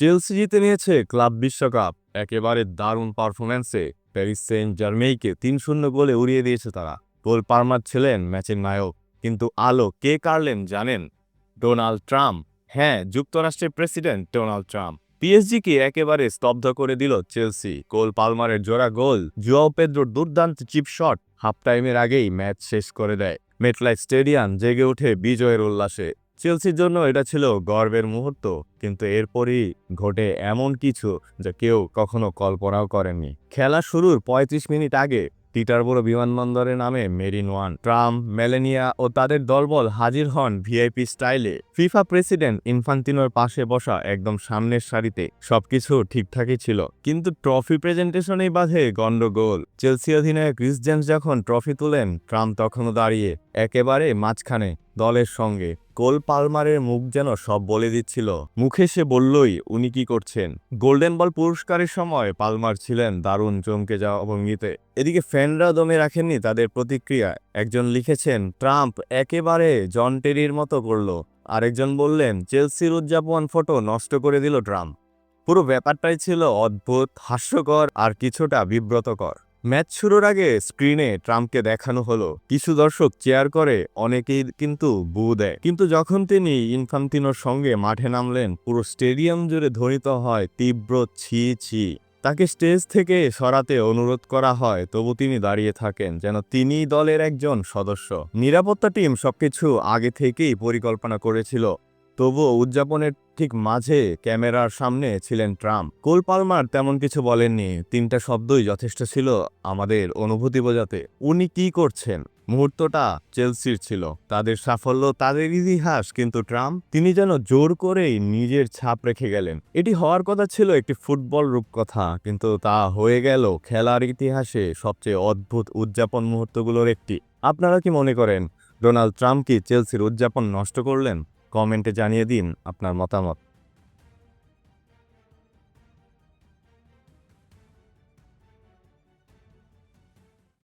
Chelsea জিতে নিয়েছে club বিশ্বকাপ। একেবারে দারুণ পারফরম্যান্সে প্যারিস সেন্ট জার্মেইকে তিন শূন্য গোলে উড়িয়ে দিয়েছে তারা। গোল পারমার ছিলেন ম্যাচের নায়ক। কিন্তু আলো কে কাড়লেন জানেন? Donald Trump. হ্যাঁ যুক্তরাষ্ট্রের প্রেসিডেন্ট ডোনাল্ড ট্রাম্প। পিএসজিকে একেবারে স্তব্ধ করে দিল চেলসি। গোল পালমারের জোড়া গোল, জুয়াও পেদ্রোর দুর্দান্ত চিপ শট হাফ টাইমের আগেই ম্যাচ শেষ করে দেয়। মেটলাইট স্টেডিয়াম জেগে ওঠে বিজয়ের উল্লাসে। চেলসির জন্য এটা ছিল গর্বের মুহূর্ত, কিন্তু এরপরই ঘটে এমন কিছু যা কেউ কখনো কল্পনাও করেননি। খেলা শুরুর ৩৫ মিনিট আগে টিটারবোরো বিমানবন্দরে নামে মেরিন ওয়ান ট্রাম্প মেলেনিয়া ও তাদের দলবল হাজির হন ভিআইপি স্টাইলে। ফিফা প্রেসিডেন্ট ইনফান্তিনোর পাশে বসা একদম সামনের সারিতে সবকিছু ঠিকঠাকই ছিল, কিন্তু ট্রফি প্রেজেন্টেশনেই বাধে গন্ডগোল চেলসি অধিনায়ক ক্রিস জেমস যখন ট্রফি তুলেন ট্রাম্প তখনও দাঁড়িয়ে একেবারে মাঝখানে দলের সঙ্গে। কোল পালমারের মুখ যেন সব বলে দিচ্ছিল। মুখে সে বললই, উনি কি করছেন? গোল্ডেন বল পুরস্কারের সময় পালমার ছিলেন দারুণ চমকে যাওয়া ভঙ্গিতে। এদিকে ফ্যানরা দমে রাখেননি তাদের প্রতিক্রিয়া। একজন লিখেছেন, ট্রাম্প একেবারে জন টেরির মতো করল। আরেকজন বললেন, চেলসির উদযাপন ফটো নষ্ট করে দিল ট্রাম্প। পুরো ব্যাপারটাই ছিল অদ্ভুত, হাস্যকর আর কিছুটা বিব্রতকর। ম্যাচ শুরুর আগে স্ক্রিনে ট্রাম্পকে দেখানো হলো। কিছু দর্শক চেয়ার করে, অনেকেই কিন্তু বু দেয়। কিন্তু যখন তিনি ইনফান্তিনোর সঙ্গে মাঠে নামলেন, পুরো স্টেডিয়াম জুড়ে ধ্বনিত হয় তীব্র ছি ছি। তাকে স্টেজ থেকে সরাতে অনুরোধ করা হয়, তবু তিনি দাঁড়িয়ে থাকেন, যেন তিনি দলের একজন সদস্য। নিরাপত্তা টিম সবকিছু আগে থেকেই পরিকল্পনা করেছিল। তবুও উদযাপনের ঠিক মাঝে ক্যামেরার সামনে ছিলেন ট্রাম্প। কোল পালমার তেমন কিছু বলেননি, তিনটা শব্দই যথেষ্ট ছিল আমাদের অনুভূতি বোঝাতে। উনি কি করছেন? মুহূর্তটা চেলসির ছিল। তাদের সাফল্য, তাদের ইতিহাস, কিন্তু ট্রাম্প, তিনি যেন জোর করেই নিজের ছাপ রেখে গেলেন। এটি হওয়ার কথা ছিল একটি ফুটবল রূপকথা, কিন্তু তা হয়ে গেল খেলার ইতিহাসে সবচেয়ে অদ্ভুত উদযাপন মুহূর্তগুলোর একটি। আপনারা কি মনে করেন, ডোনাল্ড ট্রাম্প কি চেলসির উদযাপন নষ্ট করলেন? কমেন্টে জানিয়ে দিন আপনার মতামত।